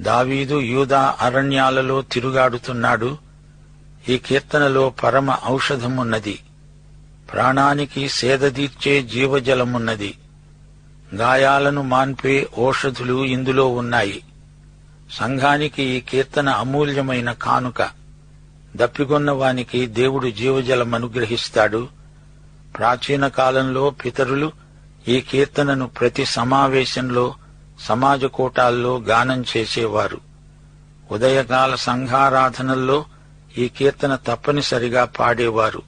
దావీదు యూదా అరణ్యాలలో తిరుగాడుతున్నాడు. ఈ కీర్తనలో పరమ ఔషధమున్నది. ప్రాణానికి సేదదీర్చే జీవజలమున్నది. గాయాలను మాన్పే ఓషధులు ఇందులో ఉన్నాయి. సంఘానికి ఈ కీర్తన అమూల్యమైన కానుక. దప్పిగొన్నవానికి దేవుడు జీవజలం అనుగ్రహిస్తాడు ప్రాచీన కాలంలో పితరులు ఈ కీర్తనను ప్రతి సమావేశంలో సమాజ కూటాల్లో గానం చేసేవారు. ఉదయకాల సంఘారాధనల్లో ఈ కీర్తన తప్పనిసరిగా పాడేవారు.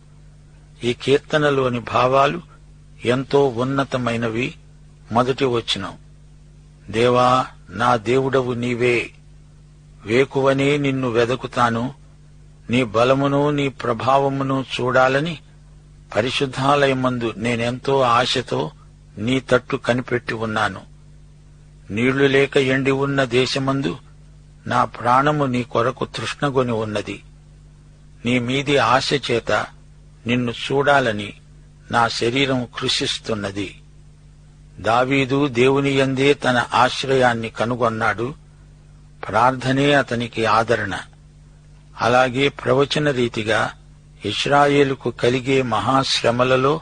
ఈ కీర్తనలోని భావాలు ఎంతో ఉన్నతమైనవి. మొదటి వచనం దేవా నా దేవుడవు నీవే. వేకువనే నిన్ను వెదకుతాను. నీ బలమును నీ ప్రభావమును చూడాలని పరిశుద్ధాలయమందు నేనెంతో ఆశతో నీ తట్టు కనిపెట్టి ఉన్నాను. నీళ్ళు లేక ఎండి ఉన్న దేశమందు నా ప్రాణము నీ కొరకు తృష్ణగొని ఉన్నది. నీ మీది ఆశ చేత నిన్ను చూడాలని నా శరీరం కృషిస్తున్నది. దావీదు దేవుని యందే తన ఆశ్రయాన్ని కనుగొన్నాడు. ప్రార్థనే అతనికి ఆదరణ. అలాగే ప్రవచన రీతిగా ఇస్రాయేలుకు కలిగే మహాశ్రమలలో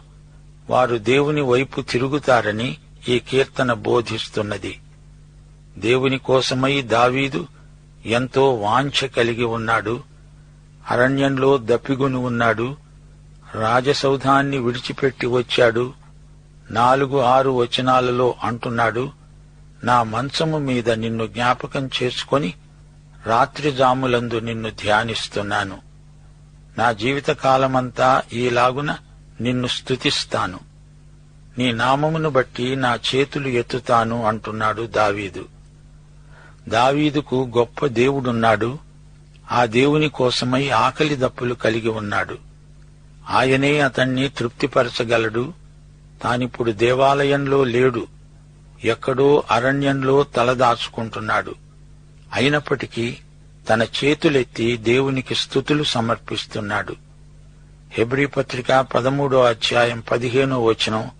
వారు దేవుని వైపు తిరుగుతారని ఈ కీర్తన బోధిస్తున్నది. దేవుని కోసమై దావీదు ఎంతో వాంఛ కలిగి ఉన్నాడు. అరణ్యంలో దప్పిగొని ఉన్నాడు. రాజసౌధాన్ని విడిచిపెట్టి వచ్చాడు. నాలుగు ఆరు వచనాలలో అంటున్నాడు నా మంచము మీద నిన్ను జ్ఞాపకం చేసుకొని రాత్రి జాములందు నిన్ను ధ్యానిస్తున్నాను. నా జీవితకాలమంతా ఈలాగున నిన్ను స్తుతిస్తాను. నీ నామమును బట్టి నా చేతులు ఎత్తుతాను అంటున్నాడు దావీదు. దావీదుకు గొప్ప దేవుడున్నాడు. ఆ దేవుని కోసమై ఆకలి దప్పులు కలిగి ఉన్నాడు. ఆయనే అతణ్ణి తృప్తిపరచగలడు. తానిప్పుడు దేవాలయంలో లేడు. ఎక్కడో అరణ్యంలో తలదాచుకుంటున్నాడు. అయినప్పటికీ తన చేతులెత్తి దేవునికి స్థుతులు సమర్పిస్తున్నాడు. హెబ్రి పత్రిక పదమూడో అధ్యాయం పదిహేనో వచనం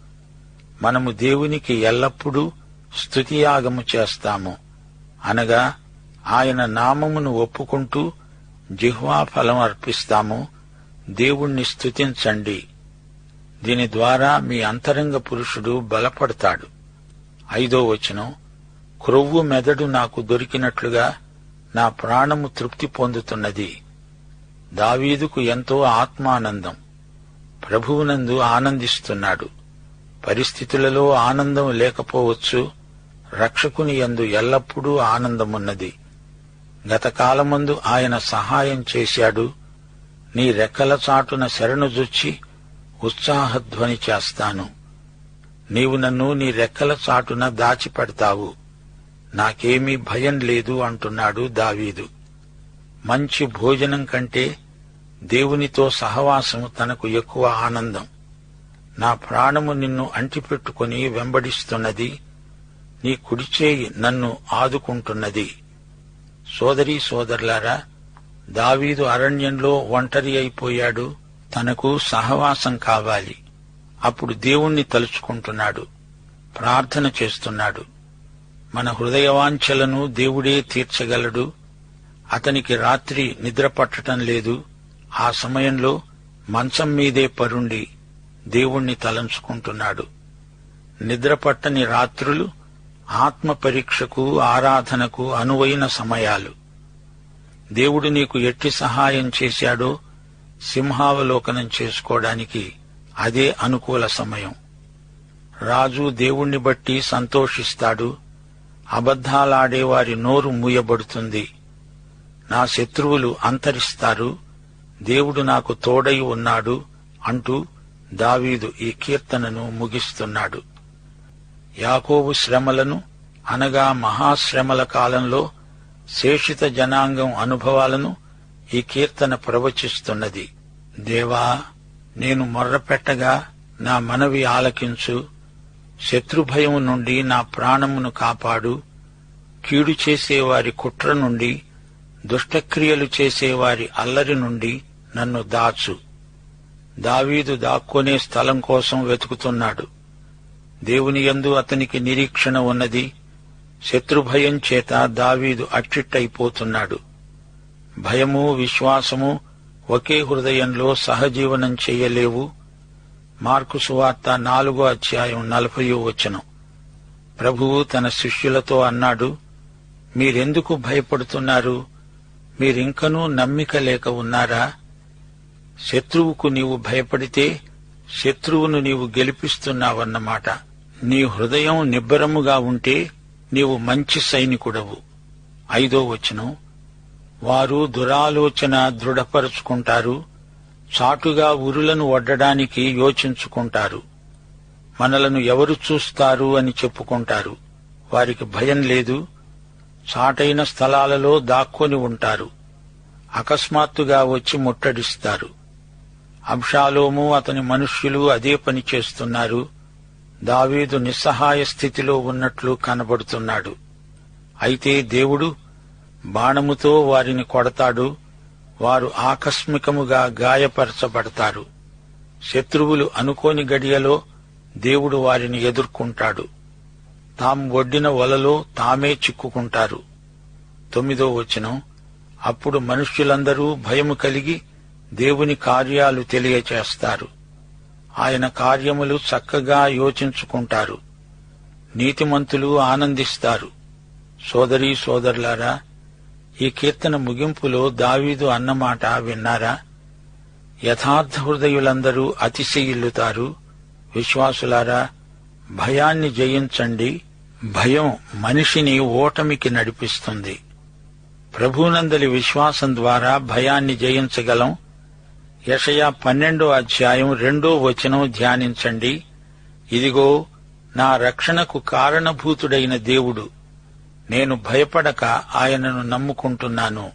మనము దేవునికి ఎల్లప్పుడూ స్థుతియాగము చేస్తాము. అనగా ఆయన నామమును ఒప్పుకుంటూ జిహ్వా ఫలం అర్పిస్తాము. దేవుణ్ణి స్తుతించండి. దీని ద్వారా మీ అంతరంగ పురుషుడు బలపడతాడు. ఐదో వచనం క్రొవ్వు మెదడు నాకు దొరికినట్లుగా నా ప్రాణము తృప్తి పొందుతున్నది. దావీదుకు ఎంతో ఆత్మానందం. ప్రభువునందు ఆనందిస్తున్నాడు. పరిస్థితులలో ఆనందం లేకపోవచ్చు రక్షకుని యందు ఎల్లప్పుడూ ఆనందమున్నది. గతకాలమందు ఆయన సహాయం చేశాడు. నీ రెక్కల చాటున శరణుజొచ్చి ఉత్సాహధ్వని చేస్తాను. నీవు నన్ను నీ రెక్కల చాటున దాచిపెడతావు. నాకేమీ భయం లేదు అంటున్నాడు దావీదు. మంచి భోజనం కంటే దేవునితో సహవాసం తనకు ఎక్కువ ఆనందం. నా ప్రాణము నిన్ను అంటిపెట్టుకుని వెంబడిస్తున్నది. నీ కుడిచేయి నన్ను ఆదుకుంటున్నది. సోదరీ సోదరులారా దావీదు అరణ్యంలో ఒంటరి అయిపోయాడు. తనకు సహవాసం కావాలి. అప్పుడు దేవుణ్ణి తలుచుకుంటున్నాడు. ప్రార్థన చేస్తున్నాడు. మన హృదయవాంఛలను దేవుడే తీర్చగలడు. అతనికి రాత్రి నిద్ర పట్టటం లేదు. ఆ సమయంలో మంచం మీదే పరుండి దేవుణ్ణి తలంచుకుంటున్నాడు. నిద్రపట్టని రాత్రులు ఆత్మ పరీక్షకు ఆరాధనకు అనువైన సమయాలు. దేవుడు నీకు ఎట్టి సహాయం చేశాడో సింహావలోకనం చేసుకోవడానికి అదే అనుకూల సమయం. రాజు దేవుణ్ణి బట్టి సంతోషిస్తాడు. అబద్ధాలాడేవారి నోరు మూయబడుతుంది. నా శత్రువులు అంతరిస్తారు. దేవుడు నాకు తోడై ఉన్నాడు అంటూ దావీదు ఈ కీర్తనను ముగిస్తున్నాడు. యాకోబు శ్రమలను అనగా మహాశ్రమల కాలంలో శేషిత జనాంగం అనుభవాలను ఈ కీర్తన ప్రవచిస్తున్నది. దేవా నేను మొర్రపెట్టగా నా మనవి ఆలకించు. శత్రుభయం నుండి నా ప్రాణమును కాపాడు. కీడు చేసేవారి కుట్ర నుండి దుష్టక్రియలు చేసేవారి అల్లరి నుండి నన్ను దాచు. దావీదు దాక్కునే స్థలం కోసం వెతుకుతున్నాడు. దేవుని యందు అతనికి నిరీక్షణ ఉన్నది. శత్రుభయం చేత దావీదు అట్టిట్టయిపోతున్నాడు భయము విశ్వాసము ఒకే హృదయంలో సహజీవనం చెయ్యలేవు మార్కు సువార్త నాలుగో అధ్యాయం నలభయో వచనం. ప్రభువు తన శిష్యులతో అన్నాడు మీరెందుకు భయపడుతున్నారు? మీరింకనూ నమ్మిక లేక ఉన్నారా? శత్రువుకు నీవు భయపడితే శత్రువును నీవు గెలిపిస్తున్నావన్నమాట. నీ హృదయం నిబ్బరముగా ఉంటే నీవు మంచి సైనికుడవు. ఐదో వచనం వారు దురాలోచన దృఢపరుచుకుంటారు చాటుగా ఉరులను వడ్డడానికి యోచించుకుంటారు. మనలను ఎవరు చూస్తారు అని చెప్పుకుంటారు. వారికి భయం లేదు చాటైన స్థలాలలో దాక్కొని ఉంటారు. అకస్మాత్తుగా వచ్చి ముట్టడిస్తారు. అంశాలోము అతని మనుష్యులు అదే పని చేస్తున్నారు. దావీదు నిస్సహాయ స్థితిలో ఉన్నట్లు కనబడుతున్నాడు. అయితే దేవుడు బాణముతో వారిని కొడతాడు వారు ఆకస్మికముగా గాయపరచబడతారు. శత్రువులు అనుకోని గడియలో దేవుడు వారిని ఎదుర్కొంటాడు. తాము ఒడ్డిన వలలో తామే చిక్కుకుంటారు. తొమ్మిదో వచనం అప్పుడు మనుష్యులందరూ భయము కలిగి దేవుని కార్యాలు తెలియచేస్తారు. ఆయన కార్యములు చక్కగా యోచించుకుంటారు. నీతిమంతులు ఆనందిస్తారు. సోదరీ సోదరులారా ఈ కీర్తన ముగింపులో దావీదు అన్నమాట విన్నారా? యథార్థ హృదయులందరూ అతిశయిల్లుతారు. విశ్వాసులారా భయాన్ని జయించండి. భయం మనిషిని ఓటమికి నడిపిస్తుంది. ప్రభునందలి విశ్వాసం ద్వారా భయాన్ని జయించగలం. యషయా పన్నెండో అధ్యాయం రెండో వచనం ధ్యానించండి. ఇదిగో నా రక్షణకు కారణభూతుడైన దేవుడు నేను భయపడక ఆయనను నమ్ముకుంటున్నాను.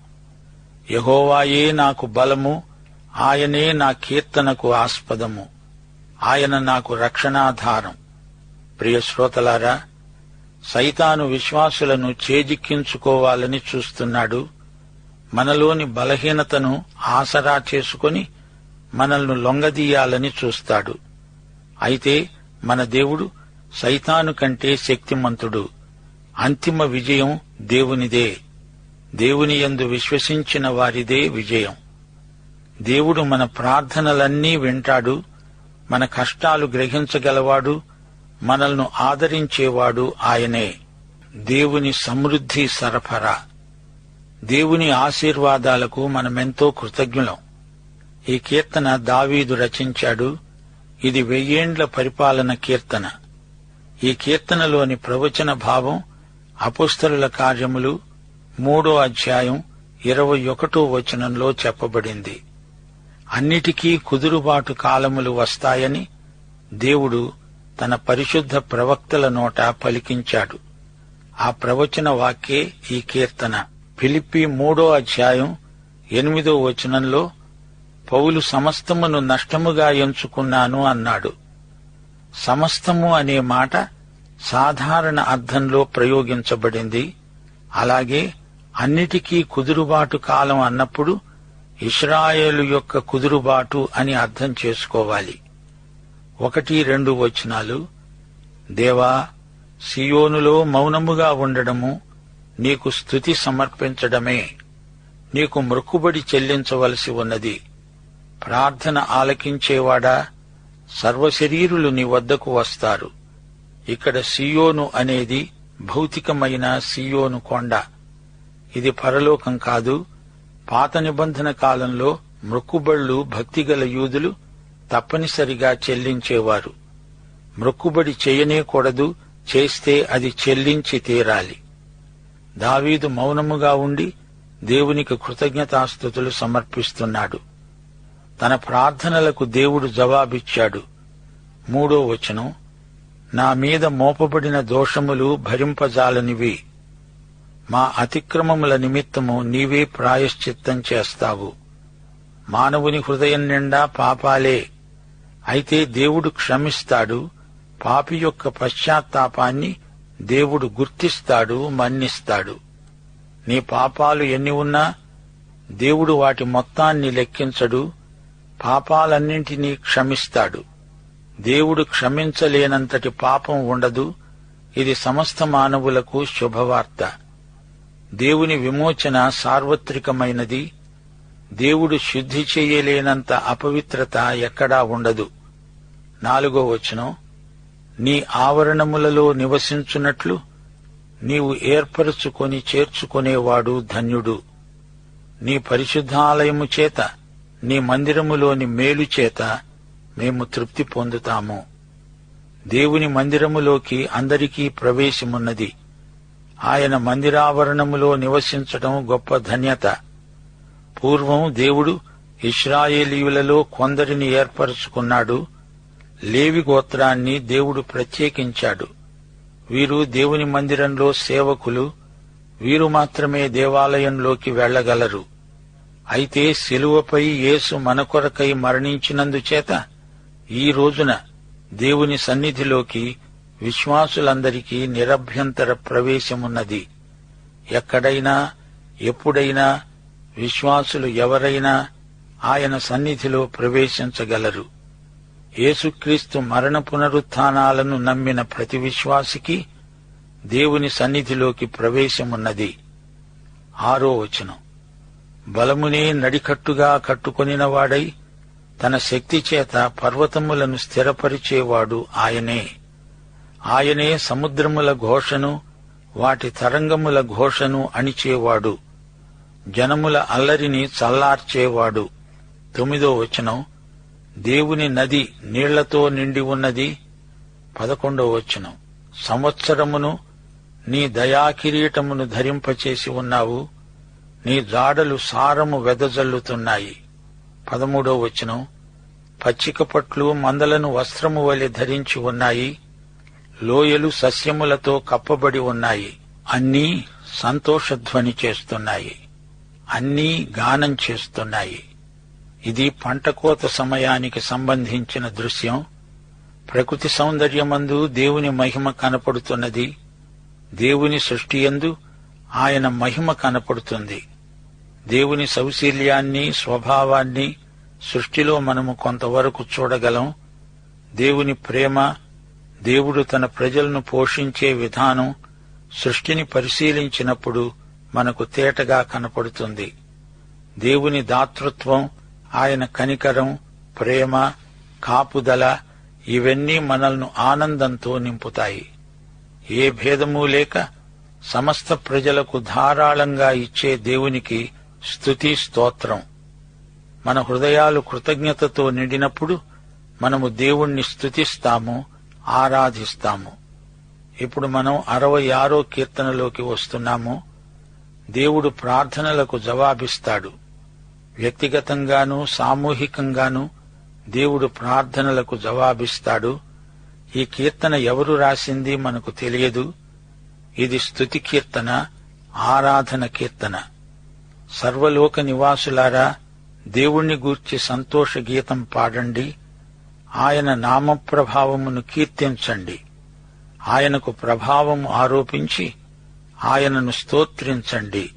యహోవాయే నాకు బలము ఆయనే నా కీర్తనకు ఆస్పదము ఆయన నాకు రక్షణాధారం. ప్రియ శ్రోతలారా సైతాను విశ్వాసులను చేజిక్కించుకోవాలని చూస్తున్నాడు. మనలోని బలహీనతను ఆసరా చేసుకుని మనల్ని లొంగదీయాలని చూస్తాడు. అయితే మన దేవుడు సైతాను కంటే శక్తిమంతుడు. అంతిమ విజయం దేవునిదే. దేవుని యందు విశ్వసించిన వారిదే విజయం. దేవుడు మన ప్రార్థనలన్నీ వింటాడు మన కష్టాలు గ్రహించగలవాడు మనల్ని ఆదరించేవాడు ఆయనే. దేవుని సమృద్ధి సరఫరా. దేవుని ఆశీర్వాదాలకు మనమెంతో కృతజ్ఞులం. ఈ కీర్తన దావీదు రచించాడు. ఇది వెయ్యేండ్ల పరిపాలన కీర్తన. ఈ కీర్తనలోని ప్రవచన భావం అపుస్తరుల కార్యములు మూడో అధ్యాయం ఇరవై ఒకటో వచనంలో చెప్పబడింది. అన్నిటికీ కుదురుబాటు కాలములు వస్తాయని దేవుడు తన పరిశుద్ధ ప్రవక్తల నోట పలికించాడు. ఆ ప్రవచన వాక్యే ఈ కీర్తన. ఫిలిప్పి మూడో అధ్యాయం ఎనిమిదో వచనంలో పౌలు సమస్తమును నష్టముగా ఎంచుకున్నాను అన్నాడు. సమస్తము అనే మాట సాధారణ అర్థంలో ప్రయోగించబడింది. అలాగే అన్నిటికీ కుదురుబాటు కాలం అన్నప్పుడు ఇస్రాయేలు యొక్క కుదురుబాటు అని అర్థం చేసుకోవాలి. ఒకటి రెండు వచనాలు. దేవా సియోనులో మౌనముగా ఉండడము నీకు స్థుతి సమర్పించడమే. నీకు మృక్కుబడి చెల్లించవలసి ఉన్నది. ప్రార్థన ఆలకించేవాడా? సర్వశరీరులు నీ వద్దకు వస్తారు. ఇక్కడ సియోను అనేది భౌతికమైన సియోను కొండ. ఇది పరలోకం కాదు. పాత నిబంధన కాలంలో మృక్కుబళ్ళు భక్తిగల యూదులు తప్పనిసరిగా చెల్లించేవారు. మృక్కుబడి చేయనేకూడదు చేస్తే అది చెల్లించి తీరాలి. దావీదు మౌనముగా ఉండి దేవునికి కృతజ్ఞతాస్థుతులు సమర్పిస్తున్నాడు. తన ప్రార్థనలకు దేవుడు జవాబిచ్చాడు. మూడో వచనం నా మీద మోపబడిన దోషములు భరింపజాలనివి. మా అతిక్రమముల నిమిత్తము నీవే ప్రాయశ్చిత్తం చేస్తావు. మానవుని హృదయం నిండా పాపాలే. అయితే దేవుడు క్షమిస్తాడు పాపి యొక్క పశ్చాత్తాపాన్ని దేవుడు గుర్తిస్తాడు మన్నిస్తాడు. నీ పాపాలు ఎన్ని ఉన్నా దేవుడు వాటి మొత్తాన్ని లెక్కించడు పాపాలన్నింటినీ క్షమిస్తాడు. దేవుడు క్షమించలేనంతటి పాపం ఉండదు. ఇది సమస్త మానవులకు శుభవార్త. దేవుని విమోచన సార్వత్రికమైనది. దేవుడు శుద్ధి చేయలేనంత అపవిత్రత ఎక్కడా ఉండదు. నాలుగో వచనం నీ ఆవరణములలో నివసించున్నట్లు నీవు ఏర్పరచుకొని చేర్చుకునేవాడు ధన్యుడు. నీ పరిశుద్ధాలయము చేత నీ మందిరములోని మేలు చేత మేము తృప్తి పొందుతాము. దేవుని మందిరములోకి అందరికీ ప్రవేశమున్నది. ఆయన మందిరావరణములో నివసించటం గొప్ప ధన్యత. పూర్వం దేవుడు ఇస్రాయేలీయులలో కొందరిని ఏర్పరచుకున్నాడు. లేవి గోత్రాన్ని దేవుడు ప్రత్యేకించాడు. వీరు దేవుని మందిరంలో సేవకులు. వీరు మాత్రమే దేవాలయంలోకి వెళ్ళగలరు అయితే శిలువపై యేసు మన కొరకై మరణించినందుచేత ఈ రోజున దేవుని సన్నిధిలోకి విశ్వాసులందరికీ నిరభ్యంతర ప్రవేశమున్నది. ఎక్కడైనా ఎప్పుడైనా విశ్వాసులు ఎవరైనా ఆయన సన్నిధిలో ప్రవేశించగలరు. యేసుక్రీస్తు మరణ పునరుత్నాలను నమ్మిన ప్రతి విశ్వాసికి దేవుని సన్నిధిలోకి ప్రవేశమున్నది. ఆరో వచనం. బలమునే నడికట్టుగా కట్టుకొనినవాడై తన శక్తి చేత పర్వతములను స్థిరపరిచేవాడు ఆయనే. ఆయనే సముద్రముల ఘోషను వాటి తరంగముల ఘోషను అణిచేవాడు. జనముల అల్లరిని చల్లార్చేవాడు. తొమ్మిదో వచనం. దేవుని నది నీళ్ళతో నిండి ఉన్నది. పదకొండో వచనం. సంవత్సరమును నీ దయాకిరీటమును ధరింపచేసి ఉన్నావు. నీ జాడలు సారము వెదజల్లుతున్నాయి. పదమూడో వచనం. పచ్చిక పట్లు మందలను వస్త్రము వలె ధరించి ఉన్నాయి. లోయలు సస్యములతో కప్పబడి ఉన్నాయి. అన్నీ సంతోషధ్వని చేస్తున్నాయి. అన్నీ గానం చేస్తున్నాయి. ఇది పంటకోత సమయానికి సంబంధించిన దృశ్యం. ప్రకృతి సౌందర్యమందు దేవుని మహిమ కనపడుతున్నది. దేవుని సృష్టియందు ఆయన మహిమ కనపడుతుంది. దేవుని సౌశీల్యాన్ని స్వభావాన్ని సృష్టిలో మనము కొంతవరకు చూడగలం. దేవుని ప్రేమ దేవుడు తన ప్రజలను పోషించే విధానం సృష్టిని పరిశీలించినప్పుడు మనకు తేటగా కనపడుతుంది. దేవుని దాతృత్వం ఆయన కనికరం ప్రేమ కాపుదల ఇవన్నీ మనల్ని ఆనందంతో నింపుతాయి. ఏ భేదమూ లేక సమస్త ప్రజలకు ధారాళంగా ఇచ్చే దేవునికి స్థుతి స్తోత్రం. మన హృదయాలు కృతజ్ఞతతో నిండినప్పుడు మనము దేవుణ్ణి స్థుతిస్తాము ఆరాధిస్తాము. ఇప్పుడు మనం అరవై ఆరో కీర్తనలోకి వస్తున్నాము. దేవుడు ప్రార్థనలకు జవాబిస్తాడు. వ్యక్తిగతంగానూ సామూహికంగానూ దేవుడు ప్రార్థనలకు జవాబిస్తాడు. ఈ కీర్తన ఎవరు రాసింది మనకు తెలియదు. ఇది స్తుతి కీర్తన ఆరాధన కీర్తన. సర్వలోక నివాసులారా దేవుణ్ణి గూర్చి సంతోష గీతం పాడండి. ఆయన నామప్రభావమును కీర్తించండి. ఆయనకు ప్రభావం ఆరోపించి ఆయనను స్తోత్రించండి.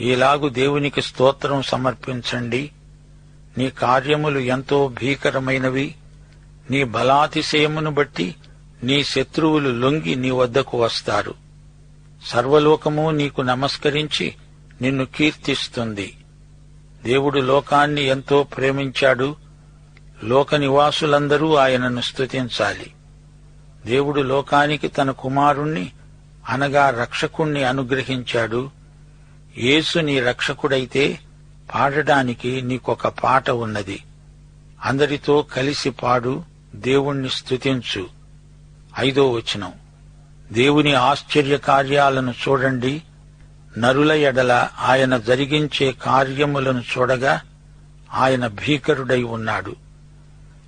ఈలాగు దేవునికి స్తోత్రం సమర్పించండి. నీ కార్యములు ఎంతో భీకరమైనవి. నీ బలాతిశయమును బట్టి నీ శత్రువులు లొంగి నీ వద్దకు వస్తారు. సర్వలోకము నీకు నమస్కరించి నిన్ను కీర్తిస్తుంది. దేవుడు లోకాన్ని ఎంతో ప్రేమించాడు. లోక నివాసులందరూ ఆయనను స్తుతించాలి. దేవుడు లోకానికి తన కుమారుణ్ణి అనగా రక్షకుణ్ణి అనుగ్రహించాడు. యేసు నీ రక్షకుడైతే పాడడానికి నీకొక పాట ఉన్నది. అందరితో కలిసి పాడు దేవుణ్ణి స్తుతించు. ఐదో వచనం. దేవుని ఆశ్చర్య కార్యాలను చూడండి. నరుల ఎడల ఆయన జరిగించే కార్యములను చూడగా ఆయన భీకరుడై ఉన్నాడు.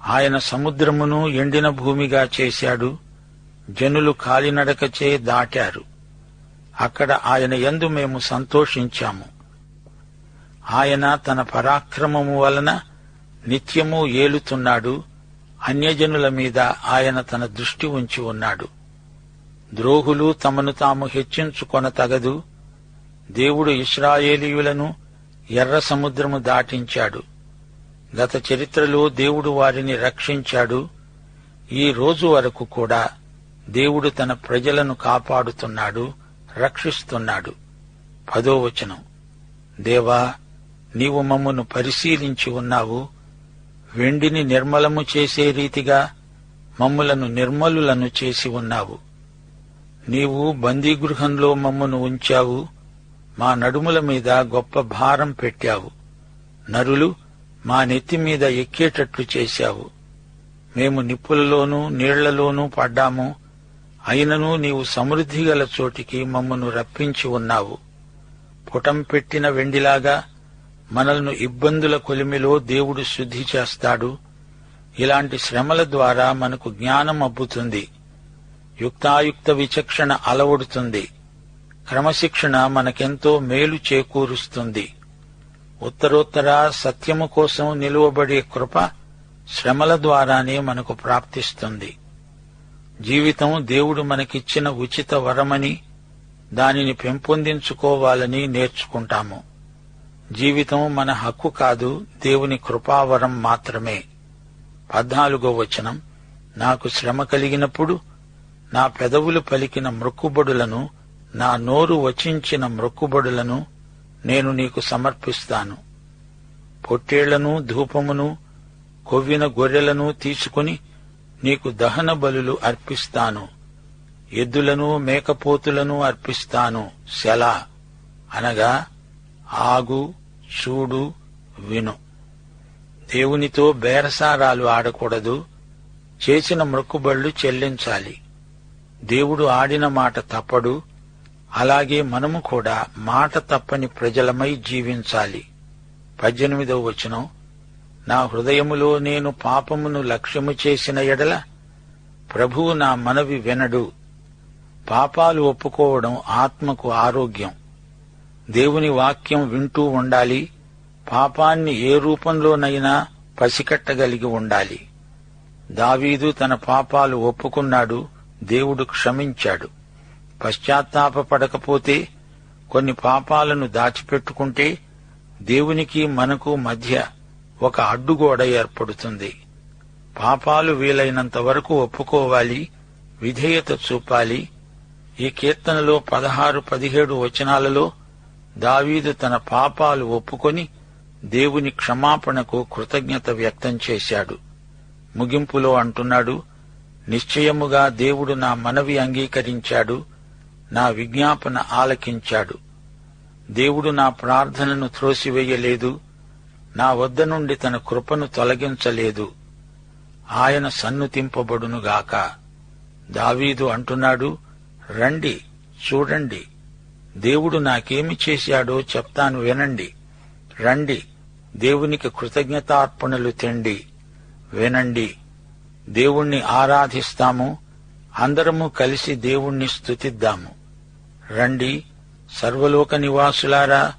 ఆయన సముద్రమును ఎండిన భూమిగా చేశాడు. జనులు కాలినడకచే దాటారు. అక్కడ ఆయన ఎందు మేము సంతోషించాము. ఆయన తన పరాక్రమము వలన నిత్యము ఏలుతున్నాడు. అన్యజనుల మీద ఆయన తన దృష్టి ఉంచి ఉన్నాడు. ద్రోహులు తమను తాము హెచ్చించుకొన తగదు దేవుడు ఇస్రాయేలీయులను ఎర్ర సముద్రము దాటించాడు. గత చరిత్రలో దేవుడు వారిని రక్షించాడు. ఈ రోజు వరకు కూడా దేవుడు తన ప్రజలను కాపాడుతున్నాడు రక్షిస్తున్నాడు. పదోవచనం దేవా నీవు మమ్మను పరిశీలించి ఉన్నావు. వెండిని నిర్మలము చేసే రీతిగా మమ్ములను నిర్మలులను చేసి ఉన్నావు. నీవు బందీగృహంలో మమ్మను ఉంచావు. మా నడుముల మీద గొప్ప భారం పెట్టావు. నరులు మా నెత్తి మీద ఎక్కేటట్లు చేశావు. మేము నిప్పులలోనూ నీళ్ళలోనూ పడ్డాము. అయినను నీవు సమృద్ధి గల చోటికి మమ్మను రప్పించి ఉన్నావు. పుటం పెట్టిన వెండిలాగా మనల్ని ఇబ్బందుల కొలిమిలో దేవుడు శుద్ధి చేస్తాడు. ఇలాంటి శ్రమల ద్వారా మనకు జ్ఞానం అబ్బుతుంది యుక్తాయుక్త విచక్షణ అలవడుతుంది. క్రమశిక్షణ మనకెంతో మేలు చేకూరుస్తుంది. ఉత్తరోత్తర సత్యము కోసం నిలువబడే కృప శ్రమల ద్వారానే మనకు ప్రాప్తిస్తుంది. జీవితం దేవుడు మనకిచ్చిన ఉచిత వరమని దానిని పెంపొందించుకోవాలని నేర్చుకుంటాము. జీవితం మన హక్కు కాదు దేవుని కృపావరం మాత్రమే. పద్నాలుగో వచనం నాకు శ్రమ కలిగినప్పుడు నా పెదవులు పలికిన మృక్కుబడులను నా నోరు వచించిన మృక్కుబడులను నేను నీకు సమర్పిస్తాను. పొట్టేళ్ళను ధూపమును కొవ్విన గొర్రెలను తీసుకుని నీకు దహన బలులు అర్పిస్తాను. ఎద్దులను మేకపోతులను అర్పిస్తాను. శలా అనగా ఆగు చూడు విను. దేవునితో బేరసారాలు ఆడకూడదు. చేసిన మొక్కుబళ్ళు చెల్లించాలి. దేవుడు ఆడిన మాట తప్పడు. అలాగే మనము కూడా మాట తప్పని ప్రజలమై జీవించాలి. పద్దెనిమిదవ వచనం. నా హృదయములో నేను పాపమును లక్ష్యము చేసిన ఎడల ప్రభువు నా మనవి వినడు. పాపాలు ఒప్పుకోవడం ఆత్మకు ఆరోగ్యం. దేవుని వాక్యం వింటూ ఉండాలి. పాపాన్ని ఏ రూపంలోనైనా పసికట్టగలిగి ఉండాలి. దావీదు తన పాపాలు ఒప్పుకున్నాడు. దేవుడు క్షమించాడు. పశ్చాత్తాపపడకపోతే కొన్ని పాపాలను దాచిపెట్టుకుంటే దేవునికి మనకు మధ్య ఒక అడ్డుగోడ ఏర్పడుతుంది. పాపాలు వీలైనంత వరకు ఒప్పుకోవాలి విధేయత చూపాలి. ఈ కీర్తనలో పదహారు పదిహేడు వచనాలలో దావీదు తన పాపాలు ఒప్పుకొని దేవుని క్షమాపణకు కృతజ్ఞత వ్యక్తం చేశాడు. ముగింపులో అంటున్నాడు నిశ్చయముగా దేవుడు నా మనవి అంగీకరించాడు. నా విజ్ఞాపన ఆలకించాడు. దేవుడు నా ప్రార్థనను త్రోసివేయలేదు. నా వద్ద నుండి తన కృపను తొలగించలేదు. ఆయన సన్నుతింపబడునుగాక దావీదు అంటున్నాడు రండి చూడండి. దేవుడు నాకేమి చేశాడో చెప్తాను వినండి. రండి దేవునికి కృతజ్ఞతార్పణలు తెండి. వినండి దేవుణ్ణి ఆరాధిస్తాము. అందరము కలిసి దేవుణ్ణి స్తుతిద్దాము. రండి సర్వలోక నివాసులారా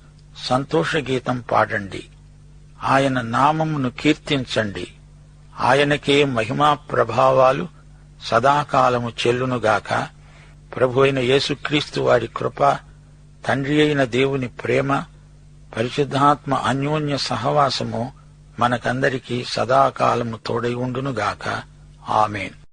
సంతోషగీతం పాడండి. ఆయన నామమును కీర్తించండి. ఆయనకే మహిమా ప్రభావాలు సదాకాలము చెల్లునుగాక. ప్రభు అయిన యేసుక్రీస్తు వారి కృప తండ్రి అయిన దేవుని ప్రేమ పరిశుద్ధాత్మ అన్యోన్య సహవాసము మనకందరికీ సదాకాలము తోడై ఉండునుగాక. ఆమెన్.